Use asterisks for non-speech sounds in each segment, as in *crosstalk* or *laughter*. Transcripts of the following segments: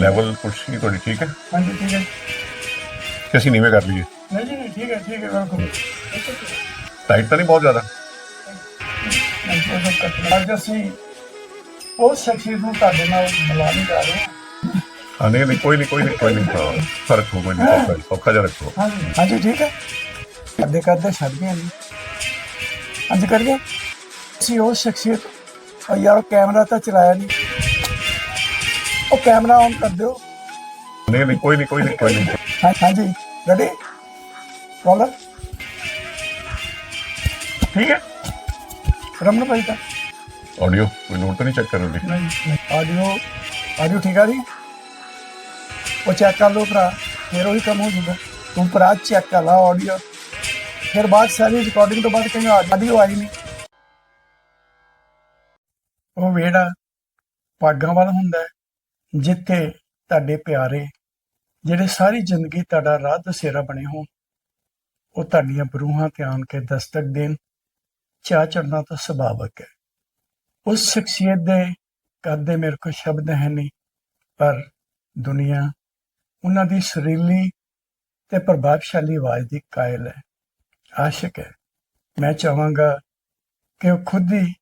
Level ਕੁਰਸੀ ਤੁਹਾਡੀ ਠੀਕ ਹੈ? ਹਾਂਜੀ ਠੀਕ ਹੈ। ਕਿ ਅਸੀਂ ਨੀਵੇਂ ਕਰ ਲਈਏ। ਨਹੀਂ ਜੀ ਨਹੀਂ, ਠੀਕ ਹੈ ਠੀਕ ਹੈ ਬਿਲਕੁਲ। ਟਾਈਟ ਤਾਂ ਨਹੀਂ ਬਹੁਤ ਜ਼ਿਆਦਾ। ਅੱਜ ਅਸੀਂ ਉਹ ਸ਼ਖਸੀਅਤ ਨੂੰ ਤੁਹਾਡੇ ਨਾਲ ਮਿਲਾ ਨਹੀਂ ਜਾ ਰਹੇ। ਹਾਂ। ਹਾਂ ਨਹੀਂ ਨਹੀਂ ਕੋਈ ਨਹੀਂ ਕੋਈ ਨਹੀਂ ਕੋਈ ਨਹੀਂ ਹਾਂ, ਫ਼ਰਕ ਹੋ ਕੋਈ ਨਹੀਂ ਸੌਖਾ ਸੌਖਾ ਜਿਹਾ ਰੱਖੋ। ਹਾਂਜੀ ਹਾਂਜੀ ਠੀਕ ਹੈ। ਕਰਦੇ ਕਰਦੇ ਛੱਡ ਗਏ ਨਹੀਂ ਅੱਜ ਕਰੀਏ। ਅਸੀਂ ਉਹ ਸ਼ਖਸੀਅਤ ਉਹ ਯਾਰ ਕੈਮਰਾ ਤਾਂ ਚਲਾਇਆ ਨਹੀਂ। ਉਹ ਕੈਮਰਾ ਆਨ ਕਰ ਦਿਓ। ਨਹੀਂ ਨਹੀਂ ਕੋਈ ਨਹੀਂ ਕੋਈ ਨਹੀਂ ਕੋਈ ਨਹੀਂ। ਹਾਂ ਹਾਂਜੀ। ਰੈਡੀ ਰੋਲਰ ਠੀਕ ਹੈ। ਰਮਨ ਭਾਈ ਤਾਂ। ਆਡੀਓ ਕੋਈ ਨੋਟ ਤਾਂ ਨਹੀਂ ਚੈੱਕ ਕਰਨ ਦੀ। ਨਹੀਂ ਆਡੀਓ ਆਡੀਓ ਠੀਕ ਆ ਜੀ? ਉਹ ਚੈੱਕ ਕਰ ਲਓ ਭਰਾ ਫਿਰ ਉਹੀ ਕੰਮ ਹੋ ਜੂਗਾ ਤੂੰ ਭਰਾ ਚੈੱਕ ਕਰ ਲਾ ਆਡੀਓ ਫਿਰ ਬਾਅਦ ਸਾਰੀ ਰਿਕਾਰਡਿੰਗ ਤੋਂ ਬਾਅਦ ਕਹਿੰਦੇ ਆਡੀਓ ਆਈ ਨਹੀਂ। ਉਹ ਵੇੜਾ ਪਾਗਾਂ ਵਾਲਾ ਹੁੰਦਾ ਹੈ। ਜਿੱਥੇ ਤੁਹਾਡੇ ਪਿਆਰੇ, ਜਿਹੜੇ ਸਾਰੀ ਜ਼ਿੰਦਗੀ ਤੁਹਾਡਾ ਰਾਹ ਦਸੇਰਾ ਬਣੇ ਹੋਣ, ਉਹ ਤੁਹਾਡੀਆਂ ਬਰੂਹਾਂ ਤੇ ਆਣ ਕੇ ਦਸਤਕ ਦੇਣ ਚਾਹ ਚੜਨਾ ਤਾਂ ਸੁਭਾਵਕ ਹੈ। ਉਸ ਸ਼ਖਸੀਅਤ ਦੇ ਕਦੇ ਮੇਰੇ ਕੋਲ ਸ਼ਬਦ ਹੈ ਨਹੀਂ, ਪਰ ਦੁਨੀਆ ਉਹਨਾਂ ਦੀ ਸੁਰੀਲੀ ਤੇ ਪ੍ਰਭਾਵਸ਼ਾਲੀ ਆਵਾਜ਼ ਦੀ ਕਾਇਲ ਹੈ। ਆਸ਼ਿਕ ਹੈ। ਮੈਂ ਚਾਹਾਂਗਾ ਕਿ ਉਹ ਖੁਦ ਹੀ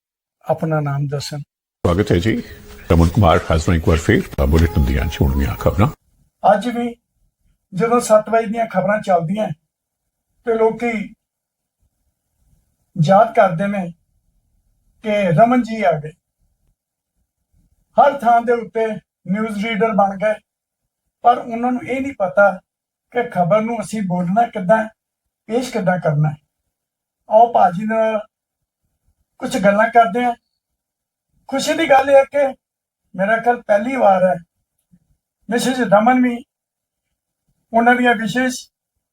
ਆਪਣਾ ਨਾਮ ਦੱਸਣ। ਸਵਾਗਤ ਹੈ ਜੀ। ਰਮਨ ਕੁਮਾਰ ਹਾਜ਼ਰ ਇੱਕ ਵਾਰ ਫਿਰ ਬੁਲੇਟਿਨ ਦੀਆਂ ਚੋਣਵੀਆਂ ਖਬਰਾਂ। ਅੱਜ ਵੀ ਜਦੋਂ 7 ਵਜੇ ਦੀਆਂ ਖਬਰਾਂ ਚੱਲਦੀਆਂ ਤੇ ਲੋਕੀ ਯਾਦ ਕਰਦੇ ਨੇ ਕਿ ਰਮਨ ਜੀ ਆ ਗਏ। ਹਰ ਥਾਂ ਦੇ ਉੱਤੇ ਨਿਊਜ਼ ਰੀਡਰ ਬਣ ਗਏ। ਪਰ ਉਹਨਾਂ ਨੂੰ ਇਹ ਨਹੀਂ ਪਤਾ ਕਿ ਖਬਰ ਨੂੰ ਅਸੀਂ ਬੋਲਣਾ ਕਿੱਦਾਂ, ਪੇਸ਼ ਕਿੱਦਾਂ ਕਰਨਾ ਹੈ ਆਓ ਭਾਜੀ ਨਾਲ ਕੁਝ ਗੱਲਾਂ ਕਰਦੇ ਹਾਂ ਖੁਸ਼ੀ ਦੀ ਗੱਲ ਇਹ ਹੈ ਕਿ ਮੇਰਾ ਖਿਆਲ ਪਹਿਲੀ ਵਾਰ ਹੈ। ਮਿਸਿਸ ਰਮਨ ਵੀ ਉਹਨਾਂ ਦੀਆਂ ਵਿਸ਼ੇਸ਼,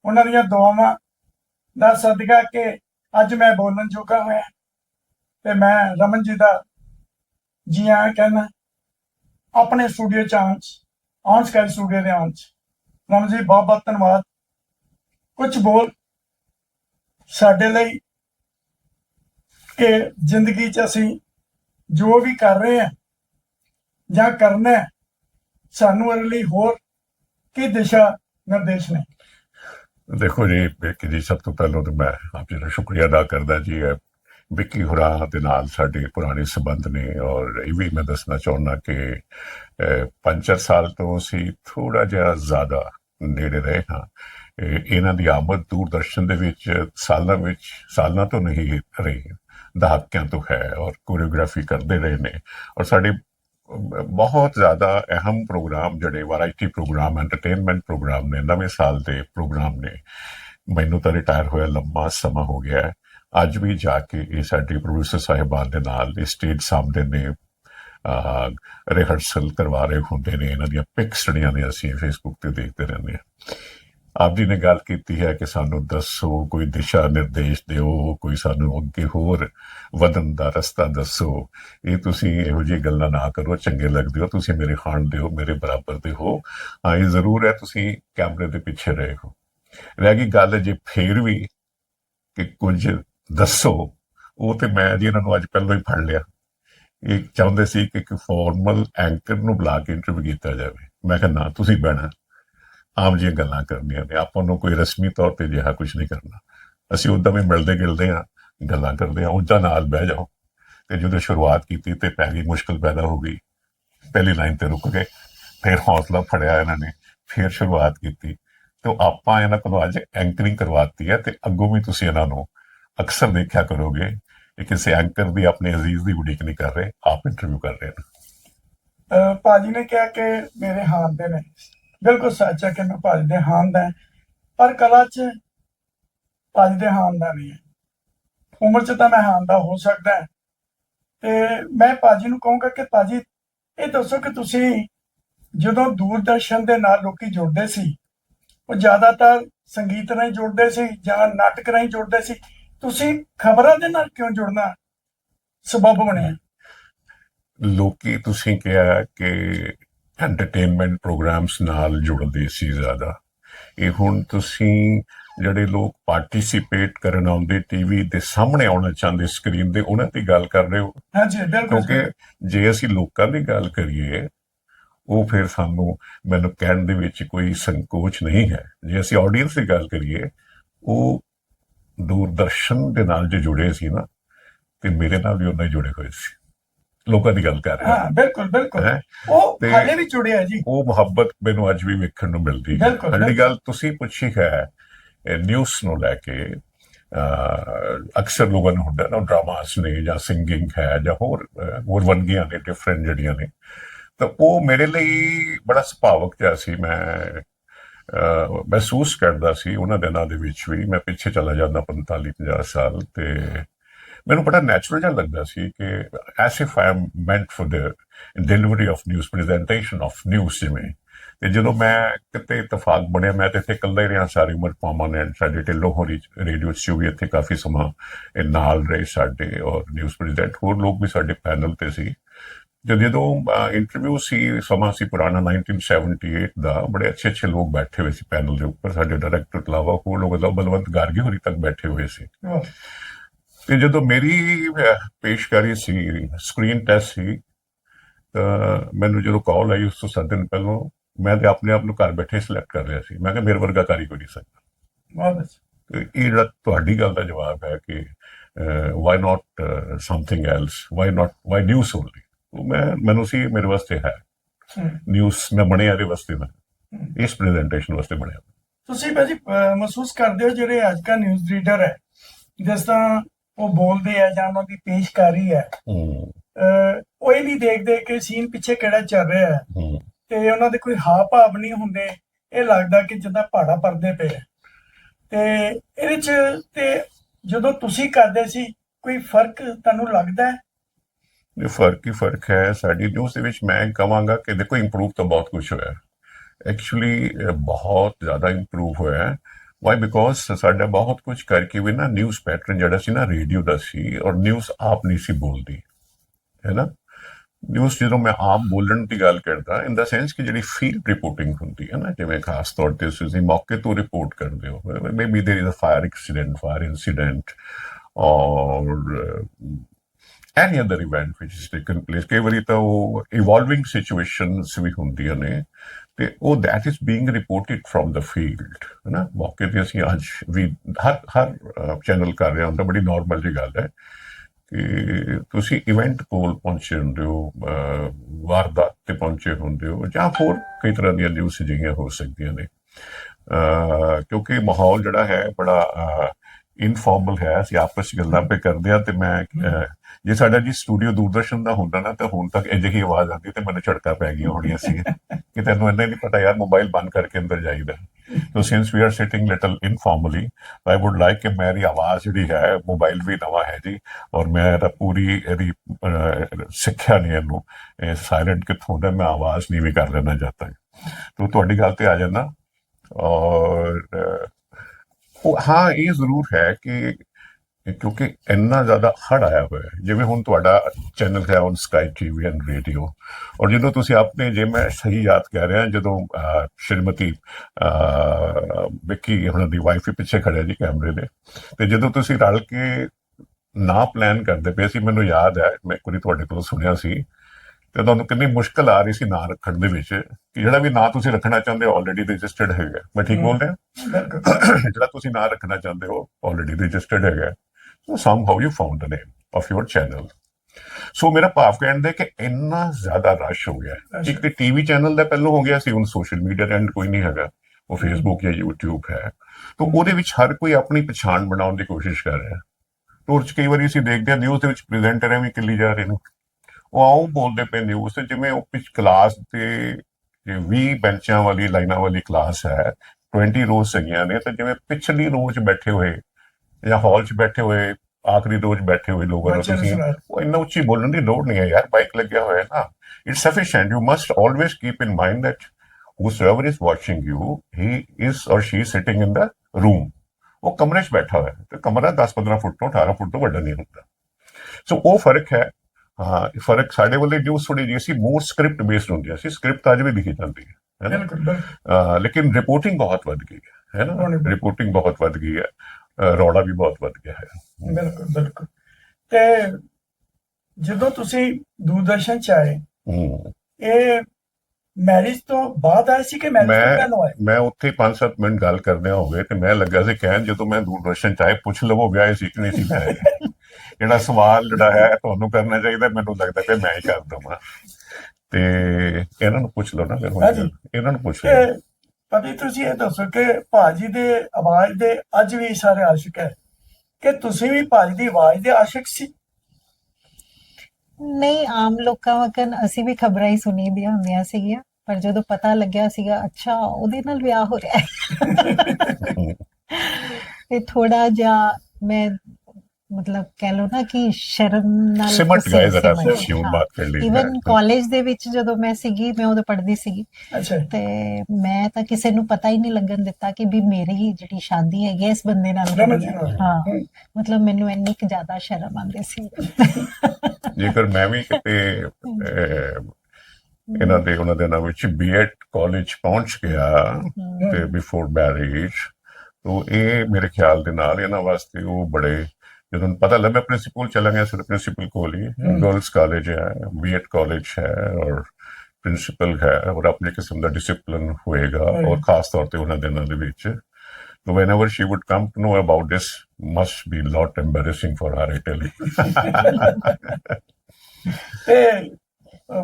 ਉਹਨਾਂ ਦੀਆਂ ਦੁਆਵਾਂ ਦਾ ਸਦਕਾ ਕਿ ਅੱਜ ਮੈਂ ਬੋਲਣ ਜੋਗਾ ਹੋਇਆ ਤੇ ਮੈਂ ਰਮਨ ਜੀ ਦਾ ਜੀ ਆ ਕਹਿਣਾ, ਆਪਣੇ ਸਟੂਡੀਓ ਚ ਆਉਣ 'ਚ ਆਨ ਸਕਾਈ ਸਟੂਡੀਓ ਦੇ ਆਉਣ 'ਚ। ਰਮਨ ਜੀ, ਬਹੁਤ ਬਹੁਤ ਧੰਨਵਾਦ। ਕੁਝ ਬੋਲ ਸਾਡੇ ਲਈ ਕਿ ਜ਼ਿੰਦਗੀ 'ਚ ਅਸੀਂ ਜੋ ਵੀ ਕਰ ਰਹੇ ਹਾਂ ਜਾਂ ਕਰਨਾ ਸਾਨੂੰ ਇਹਦੇ ਲਈ ਹੋਰ ਕੀ ਦਿਸ਼ਾ ਨਿਰਦੇਸ਼ ਨੇ? ਦੇਖੋ ਜੀ ਵਿੱਕੀ ਜੀ ਸਭ ਤੋਂ ਪਹਿਲਾਂ ਤਾਂ ਮੈਂ ਆਪ ਜੀ ਦਾ ਸ਼ੁਕਰੀਆ ਅਦਾ ਕਰਦਾ ਜੀ ਵਿੱਕੀ ਹੁਰਾਂ ਦੇ ਨਾਲ ਸਾਡੇ ਪੁਰਾਣੇ ਸਬੰਧ ਨੇ ਔਰ ਇਹ ਵੀ ਮੈਂ ਦੱਸਣਾ ਚਾਹੁੰਦਾ ਕਿ ਅਹ, ਪੰਜ ਚਾਰ ਸਾਲ ਤੋਂ ਅਸੀਂ ਥੋੜਾ ਜਿਹਾ ਜ਼ਿਆਦਾ ਨੇੜੇ ਰਹੇ ਹਾਂ। ਇਹਨਾਂ ਦੀ ਆਮਦ ਦੂਰਦਰਸ਼ਨ ਦੇ ਵਿੱਚ ਸਾਲਾਂ ਵਿੱਚ ਸਾਲਾਂ ਤੋਂ ਨਹੀਂ ਰਹੀ ਦਹਾਕਿਆਂ ਤੋਂ ਹੈ ਔਰ ਕੋਰੀਓਗ੍ਰਾਫੀ ਕਰਦੇ ਰਹੇ ਨੇ। ਔਰ ਸਾਡੇ ਬਹੁਤ ਜ਼ਿਆਦਾ ਅਹਿਮ ਪ੍ਰੋਗਰਾਮ ਜਿਹੜੇ ਵੈਰਾਈਟੀ ਪ੍ਰੋਗਰਾਮ ਐਂਟਰਟੇਨਮੈਂਟ ਪ੍ਰੋਗਰਾਮ ਨੇ, ਨਵੇਂ ਸਾਲ ਦੇ ਪ੍ਰੋਗਰਾਮ ਨੇ, ਮੈਨੂੰ ਤਾਂ ਰਿਟਾਇਰ ਹੋਇਆ ਲੰਮਾ ਸਮਾਂ ਹੋ ਗਿਆ ਹੈ। ਅੱਜ ਵੀ ਜਾ ਕੇ ਇਹ ਸਾਡੇ ਪ੍ਰੋਡਿਊਸਰ ਸਾਹਿਬਾਨ ਦੇ ਨਾਲ ਇਹ ਸਟੇਜ ਸਾਹਮਣੇ ਨੇ ਰਿਹਰਸਲ ਕਰਵਾ ਰਹੇ ਹੁੰਦੇ ਨੇ, ਇਹਨਾਂ ਦੀਆਂ ਪਿਕਸ ਜਿਹੜੀਆਂ ਨੇ ਅਸੀਂ ਫੇਸਬੁੱਕ ਤੇ ਦੇਖਦੇ ਰਹਿੰਦੇ ਹਾਂ। ਆਪ ਜੀ ਨੇ ਗੱਲ ਕੀਤੀ ਹੈ ਕਿ ਸਾਨੂੰ ਦੱਸੋ, ਕੋਈ ਦਿਸ਼ਾ ਨਿਰਦੇਸ਼ ਦਿਓ, ਕੋਈ ਸਾਨੂੰ ਅੱਗੇ ਹੋਰ ਵਧਣ ਦਾ ਰਸਤਾ ਦੱਸੋ। ਇਹ ਤੁਸੀਂ ਇਹੋ ਜਿਹੀ ਗੱਲਾਂ ਨਾ ਕਰੋ, ਚੰਗੇ ਲੱਗਦੇ ਹੋ, ਤੁਸੀਂ ਮੇਰੇ ਖਾਣ ਦੇ ਹੋ, ਮੇਰੇ ਬਰਾਬਰ ਦੇ ਹੋ। ਹਾਂ, ਇਹ ਜ਼ਰੂਰ ਹੈ, ਤੁਸੀਂ ਕੈਮਰੇ ਦੇ ਪਿੱਛੇ ਰਹੇ ਹੋ। ਰਹਿ ਗਈ ਗੱਲ ਜੇ ਫੇਰ ਵੀ ਕਿ ਕੁਝ ਦੱਸੋ, ਉਹ ਤੇ ਮੈਂ ਜੀ ਇਹਨਾਂ ਨੂੰ ਅੱਜ ਪਹਿਲਾਂ ਹੀ ਫੜ ਲਿਆ। ਇਹ ਚਾਹੁੰਦੇ ਸੀ ਕਿ ਇੱਕ ਫਾਰਮਲ ਐਂਕਰ ਨੂੰ ਬੁਲਾ ਕੇ ਇੰਟਰਵਿਊ ਕੀਤਾ ਜਾਵੇ। ਮੈਂ ਕਿਹਾ, ਨਾ, ਤੁਸੀਂ ਬਹਿਣਾ। ਆਮ ਜਿਹੀਆਂ ਗੱਲਾਂ ਕਰਨੀਆਂ ਨੇ। ਆਪਾਂ ਨੂੰ ਕੋਈ ਰਸਮੀ ਤੌਰ ਤੇ ਜਿਹਾ ਕੁਝ ਨਹੀਂ ਕਰਨਾ। ਅਸੀਂ ਉਦਾਂ ਵੀ ਮਿਲਦੇ ਗਿਲਦੇ ਆ ਗੱਲਾਂ ਕਰਦੇ ਆ ਉੱਚਾ ਨਾਲ ਬਹਿ ਜਾਓ। ਤੇ ਜਦੋਂ ਸ਼ੁਰੂਆਤ ਕੀਤੀ ਤੇ ਪੈ ਮੁਸ਼ਕਲ ਪੈਦਾ ਹੋ ਗਈ। ਪਹਿਲੀ ਲਾਈਨ ਤੇ ਰੁਕ ਗਏ। ਫਿਰ ਹੌਸਲਾ ਫੜਿਆ ਇਹਨਾਂ ਨੇ। ਫਿਰ ਸ਼ੁਰੂਆਤ ਕੀਤੀ। ਤੇ ਆਪਾਂ ਇਹਨਾਂ ਕੋਲੋਂ ਅੱਜ ਐਂਕਰਿੰਗ ਕਰਵਾਤੀ ਹੈ ਤੇ ਅੱਗੋਂ ਵੀ ਤੁਸੀਂ ਇਹਨਾਂ ਨੂੰ ਅਕਸਰ ਦੇਖਿਆ ਕਰੋਗੇ ਕਿ ਕਿਸੇ ਐਂਕਰ ਦੀ ਆਪਣੇ ਅਜ਼ੀਜ਼ ਦੀ ਉਡੀਕ ਨਹੀਂ ਕਰ ਰਹੇ, ਆਪ ਇੰਟਰਵਿਊ ਕਰ ਰਹੇ ਨੇ। ਭਾਜੀ ਨੇ ਕਿਹਾ ਕਿ ਮੇਰੇ ਹਾथ ਦੇ ਨੇ। ਬਿਲਕੁਲ ਸੱਚ ਹੈ ਕਿ ਮੈਂ ਭੱਜ ਦੇ ਹਾਂ ਦਾ ਪਰ ਕਲਾ 'ਚ ਭੱਜ ਦੇ ਹਾਂ ਦਾ ਨਹੀਂ ਉਮਰ 'ਚ ਤਾਂ ਮੈਂ ਹਾਂ ਦਾ ਹੋ ਸਕਦਾ ਤੇ ਮੈਂ ਭਾਜੀ ਨੂੰ ਕਹੂੰਗਾ ਕਿ ਭਾਜੀ, ਇਹ ਦੱਸੋ ਕਿ ਤੁਸੀਂ ਜਦੋਂ ਦੂਰਦਰਸ਼ਨ ਦੇ ਨਾਲ ਲੋਕੀ ਜੁੜਦੇ ਸੀ, ਉਹ ਜ਼ਿਆਦਾਤਰ ਸੰਗੀਤ ਨਾਲ ਜੁੜਦੇ ਸੀ ਜਾਂ ਨਾਟਕ ਨਾਲ ਜੁੜਦੇ ਸੀ, ਤੁਸੀਂ ਖਬਰਾਂ ਦੇ ਨਾਲ ਕਿਉਂ ਜੁੜਨਾ ਸਬਬ ਬਣਿਆ? ਲੋਕੀ ਤੁਸੀਂ ਕਿਹਾ ਕਿ ਐਂਟਰਟੇਨਮੈਂਟ ਪ੍ਰੋਗਰਾਮਸ ਨਾਲ ਜੁੜਦੇ ਸੀ ਜ਼ਿਆਦਾ। ਇਹ ਹੁਣ ਤੁਸੀਂ ਜਿਹੜੇ ਲੋਕ ਪਾਰਟਿਸਿਪੇਟ ਕਰਨ ਆਉਂਦੇ ਟੀਵੀ ਦੇ ਸਾਹਮਣੇ ਆਉਣਾ ਚਾਹੁੰਦੇ ਸਕਰੀਨ ਦੇ ਉਹਨਾਂ ਦੀ ਗੱਲ ਕਰ ਰਹੇ ਹੋ। ਹਾਂਜੀ ਬਿਲਕੁਲ ਕਿਉਂਕਿ ਜੇ ਅਸੀਂ ਲੋਕਾਂ ਦੀ ਗੱਲ ਕਰੀਏ ਉਹ ਫਿਰ ਸਾਨੂੰ ਮੈਨੂੰ ਕਹਿਣ ਦੇ ਵਿੱਚ ਕੋਈ ਸੰਕੋਚ ਨਹੀਂ ਹੈ। ਜੇ ਅਸੀਂ ਆਡੀਅנס ਦੀ ਗੱਲ ਕਰੀਏ ਉਹ ਦੂਰਦਰਸ਼ਨ ਦੇ ਨਾਲ ਜੇ ਜੁੜੇ ਸੀ ਨਾ ਤੇ ਮੇਰੇ ਨਾਲ ਵੀ ਉਹਨਾਂ ਜੁੜੇ ਹੋਏ ਸੀ। ਲੋਕਾਂ ਦੀ ਗੱਲ ਕਰ ਰਿਹਾ। ਹਾਂ ਬਿਲਕੁਲ ਬਿਲਕੁਲ। ਹੈ? ਉਹ ਤੇ- ਹਾਲੇ ਵੀ ਜੁੜਿਆ ਜੀ। ਉਹ ਮੁਹੱਬਤ ਮੈਨੂੰ ਅੱਜ ਵੀ ਵੇਖਣ ਨੂੰ ਮਿਲਦੀ ਹੈ। ਬਿਲਕੁਲ, ਅਗਲੀ ਗੱਲ ਤੁਸੀਂ ਪੁੱਛੀ ਹੈ ਨਿਊਜ਼ ਨੂੰ ਲੈ ਕੇ ਅਹ, ਅਕਸਰ ਲੋਕਾਂ ਨੂੰ ਹੁੰਦਾ ਨਾ ਡਰਾਮਾਸ ਨੇ ਜਾਂ ਸਿੰਗਿੰਗ ਹੈ ਜਾਂ ਹੋਰ ਅਹ, ਹੋਰ ਵੰਨਗੀਆਂ ਨੇ ਡਿਫਰੈਂਟ ਜਿਹੜੀਆਂ ਨੇ। ਤਾਂ ਉਹ ਮੇਰੇ ਲਈ ਬੜਾ ਸੁਭਾਵਕ ਜਿਹਾ ਸੀ। ਮੈਂ ਅਹ, ਮਹਿਸੂਸ ਕਰਦਾ ਸੀ ਉਹਨਾਂ ਦਿਨਾਂ ਦੇ ਵਿੱਚ ਵੀ। ਮੈਂ ਪਿੱਛੇ ਚਲਾ ਜਾਂਦਾ 45 50 ਸਾਲ ਤੇ ਮੈਨੂੰ ਬੜਾ ਨੈਚੁਰਲ ਜਿਹਾ ਲੱਗਦਾ ਸੀ ਕਿ as if I am meant for the delivery of news presentation of news ਜਿਵੇਂ। ਤੇ ਜਦੋਂ ਮੈਂ ਕਿਤੇ ਇਤਫਾਕ ਬਣਿਆ, ਮੈਂ ਤੇ ਇੱਥੇ ਇਕੱਲਾ ਹੀ ਰਿਹਾ, ਸਾਰੀ ਉਮਰ ਪਰਮਾਨੈਂਟ ਸਾਡੇ ਢਿੱਲੋਂ ਹੋਰੀ ਰੇਡੀਓ ਚ ਵੀ ਇੱਥੇ ਕਾਫੀ ਸਮਾਂ ਇਹ ਨਾਲ ਰਹੇ ਸਾਡੇ ਔਰ ਨਿਊਜ਼ ਪ੍ਰੈਜ਼ੈਂਟ ਹੋਰ ਲੋਕ ਵੀ ਸਾਡੇ ਪੈਨਲ ਤੇ ਸੀ। ਜਦ ਜਦੋਂ ਇੰਟਰਵਿਊ ਸੀ, ਸਮਾਂ ਸੀ ਪੁਰਾਣਾ 1978 ਦਾ, ਬੜੇ ਅੱਛੇ ਅੱਛੇ ਲੋਕ ਬੈਠੇ ਹੋਏ ਸੀ ਪੈਨਲ ਦੇ ਉੱਪਰ, ਸਾਡੇ ਡਾਇਰੈਕਟਰ ਤੋਂ ਇਲਾਵਾ ਹੋਰ ਲੋਕ ਦਾ ਬਲਵੰਤ ਗਾਰਗੀ ਹੋਰੀ ਤੱਕ ਬੈਠੇ ਹੋਏ ਸੀ। ਤੇ ਜਦੋਂ ਮੇਰੀ ਪੇਸ਼ਕਾਰੀ ਸੀ ਸਕਰੀਨ ਟੈਸਟ ਸੀ ਤਾਂ ਮੈਨੂੰ ਜਦੋਂ ਕਾਲ ਆਈ ਉਸ ਤੋਂ ਸੱਤ ਦਿਨ ਪਹਿਲਾਂ ਮੈਂ ਤੇ ਆਪਣੇ ਆਪ ਨੂੰ ਘਰ ਬੈਠੇ ਸਿਲੈਕਟ ਕਰ ਲਿਆ ਸੀ। ਮੈਂ ਕਿਹਾ ਮੇਰੇ ਵਰਗਾ ਕਾਰੀ ਕੋਈ ਨਹੀਂ ਸਕਦਾ। ਬਹੁਤ ਇਹ ਤੁਹਾਡੀ ਗੱਲ ਦਾ ਜਵਾਬ ਹੈ ਕਿ why not something else why not why news only ਮੈਂ ਮੈਨੂੰ ਸੀ ਮੇਰੇ ਵਾਸਤੇ ਹੈ। ਨਿਊਜ਼ ਮੈਂ ਬਣਿਆ ਇਹਦੇ ਵਾਸਤੇ ਮੈਂ। ਇਸ ਪ੍ਰੈਜੈਂਟੇਸ਼ਨ ਵਾਸਤੇ ਬਣਿਆ। ਤੁਸੀਂ ਭਾਜੀ ਮਹਿਸੂਸ ਕਰਦੇ ਹੋ ਜਿਹੜੇ ਅੱਜ ਕੱਲ੍ਹ ਨਿਊਜ਼ ਰੀਡਰ ਹੈ ਜਿਸ ਤਰ੍ਹਾਂ ਉਹ ਬੋਲਦੇ ਆ ਜਾਂ ਉਹਨਾਂ ਦੀ ਪੇਸ਼ਕਾਰੀ ਹੈ। ਉਹ ਇਹ ਨਹੀਂ ਦੇਖਦੇ ਕਿ ਸੀਨ ਪਿੱਛੇ ਕਿਹੜਾ ਚੱਲ ਰਿਹਾ ਹੈ। ਤੇ ਉਹਨਾਂ ਦੇ ਕੋਈ ਹਾਵ ਭਾਵ ਨਹੀਂ ਹੁੰਦੇ। ਇਹ ਲੱਗਦਾ ਕਿ ਜਿੱਦਾਂ ਪਹਾੜਾ ਪਰਦੇ ਪਏ। ਤੇ ਇਹਦੇ ਚ ਤੇ ਜਦੋਂ ਤੁਸੀਂ ਕਰਦੇ ਸੀ ਕੋਈ ਫ਼ਰਕ ਤੁਹਾਨੂੰ ਲੱਗਦਾ ਹੈ? ਇਹ ਫ਼ਰਕ ਹੀ ਫ਼ਰਕ ਹੈ ਸਾਡੀ ਨਿਊਜ਼ ਦੇ ਵਿੱਚ ਮੈਂ ਕਹਾਂਗਾ ਕਿ ਦੇਖੋ ਇੰਪਰੂਵ ਤਾਂ ਬਹੁਤ ਕੁਝ ਹੋਇਆ। ਐਕਚੁਅਲੀ ਬਹੁਤ ਜ਼ਿਆਦਾ ਇੰਪਰੂਵ ਹੋਇਆ। ਹੈ ਵਾਈ ਬਿਕੋਜ਼ ਸਾਡਾ ਬਹੁਤ ਕੁਝ ਕਰਕੇ ਵੀ ਨਾ ਨਿਊਜ਼ ਪੈਟਰਨ ਜਿਹੜਾ ਸੀ ਨਾ ਰੇਡੀਓ ਦਾ ਸੀ ਔਰ ਨਿਊਜ਼ ਆਪ ਨਹੀਂ ਸੀ ਬੋਲਦੀ ਹੈ ਨਾ ਨਿਊਜ਼ ਜਦੋਂ ਮੈਂ ਆਪ ਬੋਲਣ ਦੀ ਗੱਲ ਕਰਦਾ ਇਨ ਦਾ ਸੈਂਸ ਕਿ ਜਿਹੜੀ ਫੀਲਡ ਰਿਪੋਰਟਿੰਗ ਹੁੰਦੀ ਹੈ ਨਾ ਜਿਵੇਂ ਖਾਸ ਤੌਰ ਤੇ ਤੁਸੀਂ ਮੌਕੇ ਤੋਂ ਰਿਪੋਰਟ ਕਰਦੇ ਹੋ maybe there is a fire accident fire incident or any other event which is taken place ਕਈ ਵਾਰੀ ਤਾਂ ਉਹ evolving situations ਵੀ ਹੁੰਦੀਆਂ ਨੇ ਤੇ ਉਹ that is being reported from ਦਾ ਫੀਲਡ ਹੈ ਨਾ ਮੌਕੇ ਤੇ ਅਸੀਂ ਅੱਜ ਵੀ ਹਰ ਹਰ ਚੈਨਲ ਕਰ ਰਿਹਾ ਹੁੰਦਾ ਬੜੀ ਨਾਰਮਲ ਜੀ ਗੱਲ ਹੈ ਕਿ ਤੁਸੀਂ ਇਵੈਂਟ ਕੋਲ ਪਹੁੰਚੇ ਹੁੰਦੇ ਹੋ ਵਾਰਦਾਤ ਤੇ ਪਹੁੰਚੇ ਹੁੰਦੇ ਹੋ ਜਾਂ ਹੋਰ ਕਈ ਤਰ੍ਹਾਂ ਦੀਆਂ ਨਿਊਜ਼ ਜਿਹੀਆਂ ਹੋ ਸਕਦੀਆਂ ਨੇ। ਕਿਉਂਕਿ ਮਾਹੌਲ ਜਿਹੜਾ ਹੈ ਬੜਾ ਇਨਫਾਰਮਲ ਹੈ ਅਸੀਂ ਆਪਸ ਵਿੱਚ ਗੱਲਾਂ ਪੇ ਕਰਦੇ ਆ ਤੇ ਮੈਂ ਅਹ, ਜੇ ਸਾਡਾ ਜੀ ਸਟੂਡੀਓ ਦੂਰਦਰਸ਼ਨ ਦਾ ਹੁੰਦਾ ਨਾ, ਤਾਂ ਹੁਣ ਤੱਕ ਅਜਿਹੀ ਆਵਾਜ਼ ਆਉਂਦੀ ਤੇ ਮੈਨੂੰ ਝੜਕਾ ਪੈ ਗਈਆਂ ਹੋਣੀਆਂ ਸੀ। ਕਿ ਤੈਨੂੰ ਇੰਨਾ ਨਹੀਂ ਪਤਾ ਯਾਰ ਮੋਬਾਈਲ ਬੰਦ ਕਰਕੇ ਅੰਦਰ ਜਾਈਦਾ। So since we are sitting little informally I would like ਕਿ ਮੇਰੀ ਆਵਾਜ਼ ਜਿਹੜੀ ਹੈ ਮੋਬਾਈਲ ਵੀ ਨਵਾਂ ਹੈ ਜੀ, ਔਰ ਮੈਂ ਤਾਂ ਪੂਰੀ ਇਹਦੀ ਸਿੱਖਿਆ ਨਹੀਂ ਇਹਨੂੰ। ਸਾਇਲੈਂਟ ਕਿੱਥੋਂ ਦਾ, ਮੈਂ ਆਵਾਜ਼ ਨਹੀਂ ਵੀ ਕਰ ਲੈਣਾ ਚਾਹਤਾ ਤੋ ਤੁਹਾਡੀ ਗੱਲ ਤੇ ਆ ਜਾਣਾ, ਔਰ ਹਾਂ, ਇਹ ਜ਼ਰੂਰ ਹੈ ਕਿ ਕਿਉਂਕਿ ਇੰਨਾ ਜ਼ਿਆਦਾ ਹੜ ਆਇਆ ਹੋਇਆ ਹੈ। ਜਿਵੇਂ ਹੁਣ ਤੁਹਾਡਾ ਚੈਨਲ ਹੈ on Sky TV and radio or ਜਦੋਂ ਤੁਸੀਂ ਆਪਣੇ ਜੇ ਮੈਂ ਸਹੀ ਯਾਦ ਕਰ ਰਿਹਾ ਜਦੋਂ ਅਹ, ਸ਼੍ਰੀਮਤੀ ਅਹ, ਵਿੱਕੀ ਉਹਨਾਂ ਦੀ ਵਾਈਫ ਹੀ ਪਿੱਛੇ ਖੜਿਆ ਜੀ ਕੈਮਰੇ ਦੇ ਤੇ ਜਦੋਂ ਤੁਸੀਂ ਰਲ ਕੇ ਨਾ ਪਲਾਨ ਕਰਦੇ ਪਏ ਸੀ ਮੈਨੂੰ ਯਾਦ ਹੈ ਮੈਂ ਵਾਰੀ ਤੁਹਾਡੇ ਕੋਲ ਸੁਣਿਆ ਸੀ ਤੇ ਤੁਹਾਨੂੰ ਕਿੰਨੀ ਮੁਸ਼ਕਲ ਆ ਰਹੀ ਸੀ ਨਾਂ ਰੱਖਣ ਦੇ ਵਿੱਚ ਕਿ ਜਿਹੜਾ ਵੀ ਨਾਂ ਤੁਸੀਂ ਰੱਖਣਾ ਚਾਹੁੰਦੇ ਹੋ ਆਲਰੇਡੀ ਰਜਿਸਟਰਡ ਹੈਗਾ ਮੈਂ ਠੀਕ ਬੋਲ ਰਿਹਾ *coughs* ਜਿਹੜਾ ਤੁਸੀਂ ਨਾਂ ਰੱਖਣਾ ਚਾਹੁੰਦੇ ਹੋ ਆਲਰੇਡੀ ਰਜਿਸਟਰਡ ਹੈਗਾ so somehow you found the name of your channel so ਮੇਰਾ ਭਾਵ ਕਹਿਣ ਦਾ ਕਿ ਇੰਨਾ ਜ਼ਿਆਦਾ ਰਸ਼ ਹੋ ਗਿਆ। ਇੱਕ ਤੇ ਟੀਵੀ ਚੈਨਲ ਦਾ ਪਹਿਲਾਂ ਹੋ ਗਿਆ ਸੀ ਹੁਣ ਸੋਸ਼ਲ ਮੀਡੀਆ ਐਂਡ ਕੋਈ ਨਹੀਂ ਹੈਗਾ ਉਹ ਫੇਸਬੁੱਕ ਜਾਂ YouTube ਹੈ ਤਾਂ ਉਹਦੇ ਵਿੱਚ ਹਰ ਕੋਈ ਆਪਣੀ ਪਛਾਣ ਬਣਾਉਣ ਦੀ ਕੋਸ਼ਿਸ਼ ਕਰ ਰਿਹਾ ਤੋਰ ਚ ਕਈ ਵਾਰੀ ਅਸੀਂ ਦੇਖਦੇ ਹਾਂ ਨਿਊਜ਼ ਦੇ ਵਿੱਚ ਪ੍ਰੈਜ਼ੈਂਟਰ ਐਵੇਂ ਕਿੱਲੀ ਜਾ ਰਹੇ ਨੇ ਉਹ ਆਉਂ ਬੋਲਦੇ ਪਏ ਨਿਊਜ਼ ਤੇ ਜਿਵੇਂ ਉਹ ਪਿਛ ਕਲਾਸ ਤੇ ਜੇ 20 ਬੈਂਚਾਂ ਵਾਲੀ ਲਾਈਨਾਂ ਵਾਲੀ ਕਲਾਸ ਹੈ 20 ਰੋਜ਼ ਹੈਗੀਆਂ ਨੇ ਤਾਂ ਜਿਵੇਂ ਪਿਛਲੀ ਰੋਜ਼ ਬੈਠੇ ਹੋਏ ਜਾਂ ਹਾਲ 'ਚ ਬੈਠੇ ਹੋਏ ਆਖਰੀ ਰੋਜ਼ ਬੈਠੇ ਹੋਏ ਲੋਕਾਂ ਨੂੰ ਤੁਸੀਂ ਉਹ ਇੰਨਾ ਉੱਚੀ ਬੋਲਣ ਦੀ ਲੋੜ ਨਹੀਂ ਹੈ ਯਾਰ ਬਾਈਕ ਲੱਗਿਆ ਹੋਇਆ ਹੈ ਨਾ। It's sufficient you must always keep in mind that whosoever is watching you he is or she is sitting in the room. ਉਹ ਕਮਰੇ 'ਚ ਬੈਠਾ ਹੋਇਆ ਹੈ ਤੇ ਕਮਰਾ 10-15 ਫੁੱਟ ਤੋਂ 18 ਫੁੱਟ ਤੋਂ ਵੱਡਾ ਨਹੀਂ ਹੁੰਦਾ। ਸੋ ਉਹ ਫ਼ਰਕ ਹੈ ਹਾਂ ਇਹ ਫ਼ਰਕ ਸਾਡੇ ਵੱਲੇ ਨਿਊਜ਼ ਥੋੜੀ ਜਿਹੀ ਸੀ ਮੋਰ ਸਕ੍ਰਿਪਟ ਬੇਸਡ ਹੁੰਦੀ ਸੀ ਸਕ੍ਰਿਪਟ ਅੱਜ ਵੀ ਲਿਖੀ ਜਾਂਦੀ ਹੈ ਹੈ ਨਾ? ਲੇਕਿਨ ਰਿਪੋਰਟਿੰਗ ਬਹੁਤ ਵੱਧ ਗਈ ਹੈ ਹੈ ਨਾ। ਰਿਪੋਰਟਿੰਗ ਬਹੁਤ ਵੱਧ ਗਈ ਹੈ। ਰੌਲਾ ਵੀ ਬਹੁਤ ਵੱਧ ਗਿਆ ਹੈ। ਬਿਲਕੁਲ ਬਿਲਕੁਲ। ਤੇ ਜਦੋਂ ਤੁਸੀਂ ਦੂਰਦਰਸ਼ਨ ਚ ਆਏ ਇਹ ਮੈਰਿਜ ਤੋਂ ਬਾਅਦ ਆਏ ਸੀ ਕਿ ਮੈਰਿਜ ਤੋਂ ਮੈਂ ਪਹਿਲਾਂ ਆਏ? ਮੈਂ ਉੱਥੇ 5-7 ਮਿੰਟ ਗੱਲ ਕਰਦੇ ਹੋ ਗਏ ਤੇ ਮੈਂ ਲੱਗਾ ਸੀ ਕਹਿਣ ਜਦੋਂ ਮੈਂ ਦੂਰਦਰਸ਼ਨ ਚਾਹੇ ਪੁੱਛ ਲਵੋ ਵਿਆਹ ਸੀ ਕਿ ਨਹੀਂ ਸੀ ਮੈਂ। *laughs* ਜਿਹੜਾ ਸਵਾਲ ਜਿਹੜਾ ਹੈ ਤੁਹਾਨੂੰ ਕਰਨਾ ਚਾਹੀਦਾ ਮੈਨੂੰ ਲੱਗਦਾ ਕਿ ਮੈਂ ਹੀ ਕਰ ਦਵਾਂ। ਤੇ ਇਹਨਾਂ ਨੂੰ ਪੁੱਛ ਲਓ ਨਾ ਫਿਰ। ਇਹਨਾਂ ਨੂੰ ਪੁੱਛ ਲਓ। ਪਤੀ ਤੁਸੀਂ ਇਹ ਦੱਸੋ ਕਿ ਭਾਜੀ ਦੇ ਆਵਾਜ਼ ਦੇ ਅੱਜ ਵੀ ਸਾਰੇ ਆਸ਼ਿਕ ਹੈ ਕਿ ਤੁਸੀਂ ਵੀ ਭਾਜੀ ਦੀ ਆਵਾਜ਼ ਦੇ ਆਸ਼ਿਕ ਸੀ? ਨਹੀਂ ਆਮ ਲੋਕਾਂ ਵਕਨ ਅਸੀਂ ਵੀ ਖਬਰਾਂ ਹੀ ਸੁਣੀ ਦੀਆਂ ਹੁੰਦੀਆਂ ਸੀਗੀਆਂ ਪਰ ਜਦੋਂ ਪਤਾ ਲੱਗਿਆ ਸੀਗਾ ਅੱਛਾ ਉਹਦੇ ਨਾਲ ਵਿਆਹ ਹੋ ਰਿਹਾ ਹੈ। *laughs* ਤੇ ਥੋੜਾ ਜਿਹਾ ਮੈਂ ਮਤਲਬ ਕਹਿ ਲਓ ਨਾ ਕਿ ਸ਼ਰਮ ਨਾਲ ਸਿਮਟ ਗਏ ਜ਼ਰਾ ਹਾਂ। ਬਾਤ ਕਰ ਲਈ ਇਵਨ ਕਾਲਜ ਦੇ ਵਿੱਚ ਜਦੋਂ ਮੈਂ ਸੀਗੀ ਮੈਂ ਉਦੋਂ ਪੜ੍ਹਦੀ ਸੀਗੀ। ਅੱਛਾ। ਤੇ ਮੈਂ ਤਾਂ ਕਿਸੇ ਨੂੰ ਪਤਾ ਹੀ ਨਹੀਂ ਲੱਗਣ ਦਿੱਤਾ ਕਿ ਵੀ ਮੇਰੀ ਜਿਹੜੀ ਸ਼ਾਦੀ ਹੈਗੀ ਹੈ ਇਸ ਬੰਦੇ ਨਾਲ ਹੋ। ਮਤਲਬ ਮੈਨੂੰ ਇੰਨੀ ਕੁ ਜ਼ਿਆਦਾ ਸ਼ਰਮ ਆਉਂਦੀ ਸੀ। ਜੇਕਰ ਮੈਂ ਵੀ ਕਿਤੇ ਇਹਨਾਂ ਦੇ ਉਹਨਾਂ ਦੇ ਨਾਮ ਵਿੱਚ ਬੀਐਡ ਕਾਲਜ ਪਹੁੰਚ ਗਿਆ ਤੇ ਬਿਫੋਰ ਮੈਰਿਜ ਤੋ ਇਹ ਮੇਰੇ ਖਿਆਲ ਦੇ ਨਾਲ ਇਹਨਾਂ ਵਾਸਤੇ ਉਹ ਬੜੇ ਜਦੋਂ ਪਤਾ ਲੱਗਾ ਮੈਂ ਪ੍ਰਿੰਸੀਪਲ ਚਲਾ ਗਿਆ ਸਿਰ ਪ੍ਰਿੰਸੀਪਲ ਕੋਲ ਹੀ ਹਮ। ਗਰਲਸ ਕਾਲਜ ਹੈ ਬੀਐਡ ਕਾਲਜ ਹੈ ਔਰ ਪ੍ਰਿੰਸੀਪਲ ਹੈ ਔਰ ਆਪਣੇ ਕਿਸਮ ਦਾ ਡਿਸਪਲਿਨ ਹੋਏਗਾ। ਔਰ ਖਾਸ ਤੌਰ ਤੇ ਉਹਨਾਂ ਦਿਨਾਂ ਦੇ ਵਿੱਚ she would come to know about this, must be lot embarrassing for her, I tell you. *laughs* ਤੇ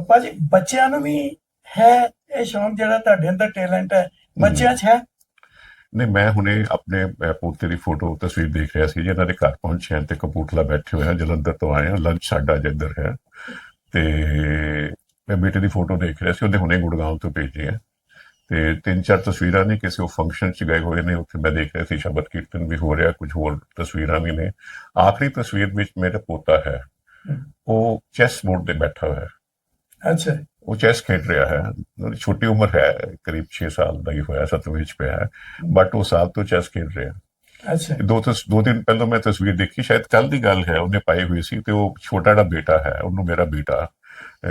ਭਾਜੀ ਬੱਚਿਆਂ ਨੂੰ ਵੀ ਹੈ ਇਹ ਸ਼ੌਂਕ ਜਿਹੜਾ ਤੁਹਾਡੇ ਅੰਦਰ ਟੈਲੈਂਟ ਹੈ ਬੱਚਿਆਂ 'ਚ ਹੈ ਨਹੀਂ, ਮੈਂ ਹੁਣੇ ਆਪਣੇ ਪੋਤੇ ਦੀ ਫੋਟੋ ਤਸਵੀਰ ਦੇਖ ਰਿਹਾ ਸੀ ਜਿਹਨਾਂ ਦੇ ਘਰ ਪਹੁੰਚੇ ਹਾਂ ਤੇ ਕਪੂਰਥਲਾ ਬੈਠੇ ਹੋਏ ਹਾਂ ਜਲੰਧਰ ਤੋਂ ਆਏ ਹਾਂ ਲੰਚ ਸਾਡਾ ਜਿੱਧਰ ਹੈ। ਤੇ ਮੈਂ ਬੇਟੇ ਦੀ ਫੋਟੋ ਦੇਖ ਰਿਹਾ ਸੀ ਉਹਨੇ ਹੁਣੇ ਗੁੜਗਾਉਂ ਤੋਂ ਭੇਜੀ ਹੈ ਤੇ ਤਿੰਨ ਚਾਰ ਤਸਵੀਰਾਂ ਨੇ, ਕਿਸੇ ਉਹ ਫੰਕਸ਼ਨ 'ਚ ਗਏ ਹੋਏ ਨੇ, ਉੱਥੇ ਮੈਂ ਦੇਖ ਰਿਹਾ ਸੀ, ਸ਼ਬਦ ਕੀਰਤਨ ਵੀ ਹੋ ਰਿਹਾ, ਕੁਝ ਹੋਰ ਤਸਵੀਰਾਂ ਵੀ ਨੇ। ਆਖਰੀ ਤਸਵੀਰ ਵਿੱਚ ਮੇਰਾ ਪੋਤਾ ਹੈ, ਉਹ ਚੈਸ ਬੋਰਡ ਤੇ ਬੈਠਾ ਹੋਇਆ ਹੈ। ਅੱਛਾ ਉਹ ਚੈਸ ਖੇਡ ਰਿਹਾ ਹੈ। ਉਹਦੀ ਛੋਟੀ ਉਮਰ ਹੈ ਕਰੀਬ 6 ਸਾਲ ਦਾ ਹੀ ਹੋਇਆ ਸੱਤਵੇਂ ਵਿੱਚ ਪਿਆ ਹੈ। ਬਟ ਉਹ ਸਾਲ ਤੋਂ ਚੈਸ ਖੇਡ ਰਿਹਾ ਅੱਛਾ। ਦੋ ਤਸ ਦੋ ਦਿਨ ਪਹਿਲਾਂ ਮੈਂ ਤਸਵੀਰ ਦੇਖੀ ਸ਼ਾਇਦ ਕੱਲ ਦੀ ਗੱਲ ਹੈ ਉਹਨੇ ਪਾਈ ਹੋਈ ਸੀ ਤੇ ਉਹ ਛੋਟਾ ਜਿਹੜਾ ਬੇਟਾ ਹੈ ਉਹਨੂੰ ਮੇਰਾ ਬੇਟਾ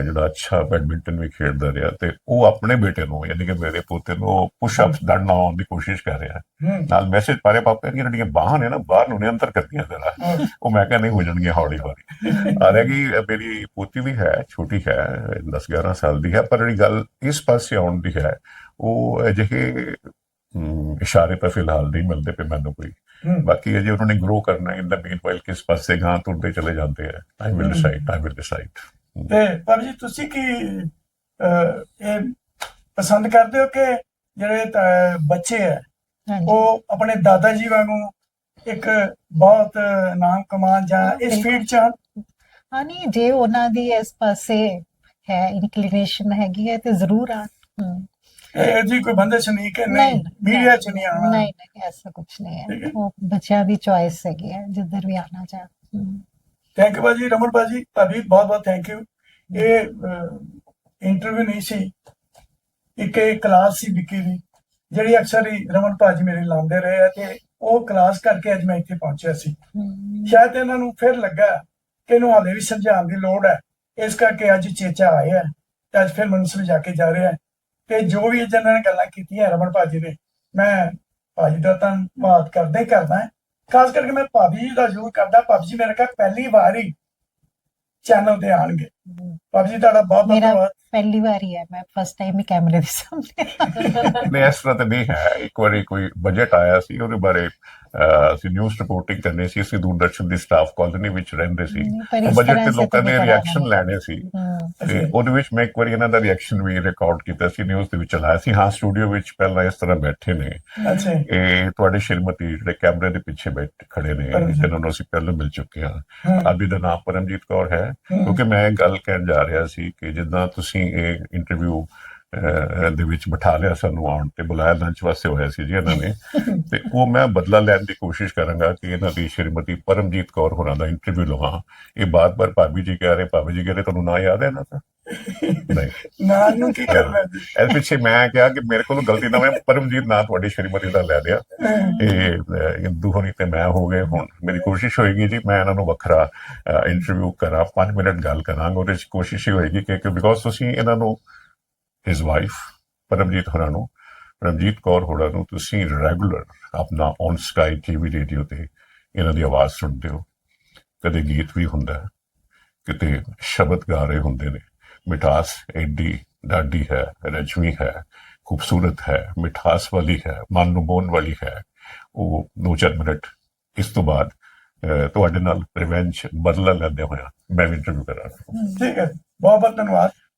ਜਿਹੜਾ ਅੱਛਾ ਬੈਡਮਿੰਟਨ ਵੀ ਖੇਡਦਾ ਰਿਹਾ ਤੇ ਉਹ ਆਪਣੇ ਬੇਟੇ ਨੂੰ ਯਾਨੀ ਕਿ ਮੇਰੇ ਪੋਤੇ ਨੂੰ ਪੁਸ਼ ਅਪਸ ਦੰਡ ਲਾਉਣ ਦੀ ਕੋਸ਼ਿਸ਼ ਕਰ ਰਿਹਾ। ਹੈ। ਹੂੰ ਨਾਲ ਮੈਸੇਜ ਪਾਰੇ ਪਾਪਾ ਦੀਆਂ ਜਿਹੜੀਆਂ ਬਾਹਾਂ ਨੇ ਨਾ ਬਾਹਰ ਨੂੰ ਨਿਯੰਤਰ ਕਰਦੀਆਂ ਜ਼ਰਾ। ਹੂੰ। ਉਹ ਮੈਂ ਕਿਹਾ ਨਹੀਂ ਹੋ ਜਾਣਗੀਆਂ ਹੌਲੀ ਹੌਲੀ। ਹਾਲਾਂਕਿ ਮੇਰੀ ਪੋਤੀ ਵੀ ਹੈ ਛੋਟੀ ਹੈ 10 11 ਸਾਲ ਦੀ ਹੈ ਪਰ ਜਿਹੜੀ ਗੱਲ ਇਸ ਪਾਸੇ ਆਉਣ ਦੀ ਹੈ ਉਹ ਅਜਿਹੇ ਇਸ਼ਾਰੇ ਤਾਂ ਫਿਲਹਾਲ ਨਹੀਂ ਮਿਲਦੇ ਪਏ ਮੈਨੂੰ ਕੋਈ। ਹੂੰ। ਬਾਕੀ ਅਜੇ ਉਹਨਾਂ ਨੇ ਗਰੋ ਕਰਨਾ ਇਨ ਦਾ ਮੀਨਵਾਈਲ ਕਿਸ ਪਾਸੇ ਗਾਂ ਤੁਰਦੇ ਚਲੇ ਜਾਂਦੇ ਆ। I will. Decide I will decide ਤੇ ਪਰ ਜੀ ਤੁਸੀਂ ਕੀ ਇਹ ਪਸੰਦ ਕਰਦੇ ਹੋ ਕਿ ਜਿਹੜੇ ਬੱਚੇ ਹੈ ਉਹ ਆਪਣੇ ਦਾਦਾ ਜੀ ਵਾਂਗੂ ਇੱਕ ਬਹੁਤ ਨਾਮ ਕਮਾਨ ਜਾਂ ਇਸ ਫੀਲਡ ਚ ਹਨ? ਹਾਂ ਨਹੀਂ ਜੇ ਉਹਨਾਂ ਦੀ ਇਸ ਪਾਸੇ ਹੈ ਇਨਕਲੀਨੇਸ਼ਨ ਹੈਗੀ ਹੈ ਤੇ ਜ਼ਰੂਰ ਆ। ਇਹ ਜੀ ਕੋਈ ਬੰਦਸ਼ ਨਹੀਂ ਕਿ ਨਹੀਂ ਮੀਡੀਆ ਚ ਨਹੀਂ ਆਉਣਾ। ਨਹੀਂ ਨਹੀਂ ਐਸਾ ਕੁਝ ਨਹੀਂ ਹੈ। ਉਹ ਬੱਚਿਆਂ ਦੀ ਚੋਇਸ ਹੈਗੀ ਹੈ ਜਿੱਧਰ ਵੀ ਆਣਾ ਚਾਹ। ਥੈਂਕ ਯੂ ਬਾਜੀ ਰਮਨ ਬਾਜੀ ਭਾਬੀ ਬਹੁਤ ਬਹੁਤ ਥੈਂਕ ਯੂ ਇਹ ਇੰਟਰਵਿਊ ਨਹੀਂ ਸੀ ਇੱਕ ਇਹ ਕਲਾਸ ਸੀ ਵਿੱਕੀ ਦੀ ਜਿਹੜੀ ਅਕਸਰ ਹੀ ਰਮਨ ਭਾਜੀ ਮੇਰੇ ਲਾਉਂਦੇ ਰਹੇ ਆ ਤੇ ਉਹ ਕਲਾਸ ਕਰਕੇ ਅੱਜ ਮੈਂ ਇੱਥੇ ਪਹੁੰਚਿਆ ਸੀ ਸ਼ਾਇਦ ਇਹਨਾਂ ਨੂੰ ਫਿਰ ਲੱਗਾ ਕਿ ਇਹਨੂੰ ਹਾਲੇ ਵੀ ਸਮਝਾਉਣ ਦੀ ਲੋੜ ਹੈ ਇਸ ਕਰਕੇ ਅੱਜ ਚੇਚਾ ਆਏ ਆ ਤੇ ਅੱਜ ਫਿਰ ਮੈਨੂੰ ਸਮਝਾ ਕੇ ਜਾ ਰਿਹਾ ਤੇ ਜੋ ਵੀ ਜਿਹਨਾਂ ਨੇ ਗੱਲਾਂ ਕੀਤੀਆਂ ਰਮਨ ਭਾਜੀ ਨੇ ਮੈਂ ਭਾਜੀ ਦਾ ਧੰਨਵਾਦ ਕਰਦਾ ਕਰਦਾ। ਖਾਸ ਕਰਕੇ ਮੈਂ ਭਾਬੀ ਜੀ ਦਾ ਜ਼ਰੂਰ ਕਰਦਾ ਭਾਬੀ ਜੀ ਮੇਰੇ ਕੋਲ ਪਹਿਲੀ ਵਾਰ ਹੀ ਚੈਨਲ ਤੇ ਆਣਗੇ ਭਾਬੀ ਜੀ ਤੁਹਾਡਾ ਬਹੁਤ ਬਹੁਤ ਮੇਰਾ ਧੰਨਵਾਦ। ਪਹਿਲੀ ਵਾਰ ਹੀ ਹੈ ਮੈਂ ਫਸਟ ਟਾਈਮ ਹੀ ਕੈਮਰੇ ਦੇ ਸਾਹਮਣੇ। ਨਹੀਂ ਇਸ ਤਰ੍ਹਾਂ ਤਾਂ ਨਹੀਂ ਹੈ। ਇੱਕ ਵਾਰੀ ਕੋਈ ਬਜਟ ਆਇਆ ਸੀ ਉਹਦੇ ਬਾਰੇ ਅਸੀਂ ਨਿਊਜ਼ ਰਿਪੋਰਟਿੰਗ ਕਰਨੀ ਸੀ ਅਸੀਂ ਦੂਰਦਰਸ਼ਨ ਦੀ ਸਟਾਫ ਕਾਲੋਨੀ ਵਿੱਚ ਰਹਿੰਦੇ ਸੀ। ਬਜਟ ਤੇ ਲੋਕਾਂ ਨੇ ਰਿਐਕਸ਼ਨ। ਲੈਣੇ ਸੀ। ਤੇ ਉਹਦੇ ਵਿੱਚ ਮੈਂ ਇੱਕ ਵਾਰੀ ਇਹਨਾਂ ਦਾ ਰਿਐਕਸ਼ਨ ਵੀ ਰਿਕਾਰਡ ਕੀਤਾ ਸੀ ਨਿਊਜ਼ ਦੇ ਵਿੱਚ ਚਲਾਇਆ ਸੀ। ਹਾਂ ਸਟੂਡੀਓ ਵਿੱਚ ਪਹਿਲਾਂ ਇਸ ਤਰ੍ਹਾਂ ਬੈਠੇ ਨੇ। ਅੱਛਾ। ਇਹ ਤੁਹਾਡੇ ਸ਼੍ਰੀਮਤੀ ਜਿਹੜੇ ਕੈਮਰੇ ਦੇ ਪਿੱਛੇ ਬੈਠ ਖੜੇ ਨੇ। ਜਿਹਨਾਂ ਨੂੰ ਅਸੀਂ ਪਹਿਲਾਂ ਮਿਲ ਚੁੱਕੇ ਹਾਂ। ਆਬੀ ਦਾ ਨਾਮ ਪਰਮਜੀਤ ਕੌਰ ਹੈ ਕਿਉਂਕਿ ਮੈਂ ਇਹ ਗੱਲ ਕਹਿਣ ਜਾ ਰਿਹਾ ਸੀ ਕਿ ਜਿੱਦਾਂ ਤੁਸੀਂ ਇਹ ਇੰਟਰਵਿਊ ਦੇ ਵਿੱਚ ਬਿਠਾ ਲਿਆ ਸਾਨੂੰ ਆਉਣ ਤੇ ਬੁਲਾਇਆ ਲੰਚ ਵਾਸਤੇ ਹੋਇਆ ਸੀ ਜੀ ਇਹਨਾਂ ਨੇ। ਤੇ ਉਹ ਮੈਂ ਬਦਲਾ ਲੈਣ ਦੀ ਕੋਸ਼ਿਸ਼ ਕਰਾਂਗਾ ਕਿ ਇਹਨਾਂ ਦੀ ਸ਼੍ਰੀਮਤੀ ਪਰਮਜੀਤ ਕੌਰ ਹੋਰਾਂ ਦਾ ਇੰਟਰਵਿਊ ਲਵਾਂ। ਇਹ ਬਾਰ-ਬਾਰ ਭਾਬੀ ਜੀ ਕਹਿ ਰਹੇ ਭਾਬੀ ਜੀ ਕਹਿ ਰਹੇ ਤੁਹਾਨੂੰ ਨਾਂ ਯਾਦ ਹੈ ਨਾ ਤਾਂ ਨਹੀਂ। ਨਾਂ ਨੂੰ ਕੀ ਕਰਨਾ ਜੀ? ਇਸ ਪਿੱਛੇ ਮੈਂ ਕਿਹਾ ਕਿ ਮੇਰੇ ਕੋਲ ਗਲਤੀ ਨਾ ਮੈਂ ਪਰਮਜੀਤ ਨਾਂ ਤੁਹਾਡੀ ਸ਼੍ਰੀਮਤੀ ਦਾ ਲੈ ਲਿਆ। ਇਹ ਇੰਦੂ ਹੋਣੀ ਤੇ ਮੈਂ ਹੋ ਗਏ। ਹੁਣ ਮੇਰੀ ਕੋਸ਼ਿਸ਼ ਹੋਏਗੀ ਜੀ ਮੈਂ ਇਹਨਾਂ ਨੂੰ ਵੱਖਰਾ ਇੰਟਰਵਿਊ ਕਰਾਂ 5 ਮਿੰਟ ਗੱਲ ਕਰਾਂਗਾ। ਉਹਦੇ ਵਿੱਚ ਕੋਸ਼ਿਸ਼ ਹੀ ਹੋਏਗੀ ਕਿ ਬਿਕੋਜ਼ ਤੁਸੀਂ ਇਹਨਾਂ ਨੂੰ ਹਿਸ ਵਾਈਫ ਪਰਮਜੀਤ ਹੋਰਾਂ ਨੂੰ ਪਰਮਜੀਤ ਕੌਰ ਹੋਰਾਂ ਨੂੰ ਤੁਸੀਂ ਰੈਗੂਲਰ ਆਪਣਾ ਔਨ ਸਕਾਈ ਟੀਵੀ ਰੇਡੀਓ ਤੇ ਇਹਨਾਂ ਦੀ ਆਵਾਜ਼ ਸੁਣਦੇ ਹੋ। ਕਦੇ ਗੀਤ ਵੀ ਹੁੰਦਾ ਕਿਤੇ ਸ਼ਬਦ ਗਾ ਰਹੇ ਹੁੰਦੇ ਨੇ। ਮਿਠਾਸ ਐਡੀ ਡਾਡੀ ਹੈ ਰਜਮੀ ਹੈ, ਖੂਬਸੂਰਤ ਹੈ, ਮਿਠਾਸ ਵਾਲੀ ਹੈ, ਮਨ ਨੂੰ ਮੋਹਣ ਵਾਲੀ ਹੈ। ਉਹ ਦੋ ਚਾਰ ਮਿੰਟ ਇਸ ਤੋਂ ਬਾਅਦ ਤੁਹਾਡੇ ਨਾਲ ਪ੍ਰੀਵੈਂਸ਼ਨ ਬਦਲਾ ਲੈਂਦੇ ਹੋਇਆ ਮੈਂ ਇੰਟਰਵਿਊ ਕਰਾਂ ਠੀਕ ਹੈ, ਬਹੁਤ ਬਹੁਤ ਧੰਨਵਾਦ।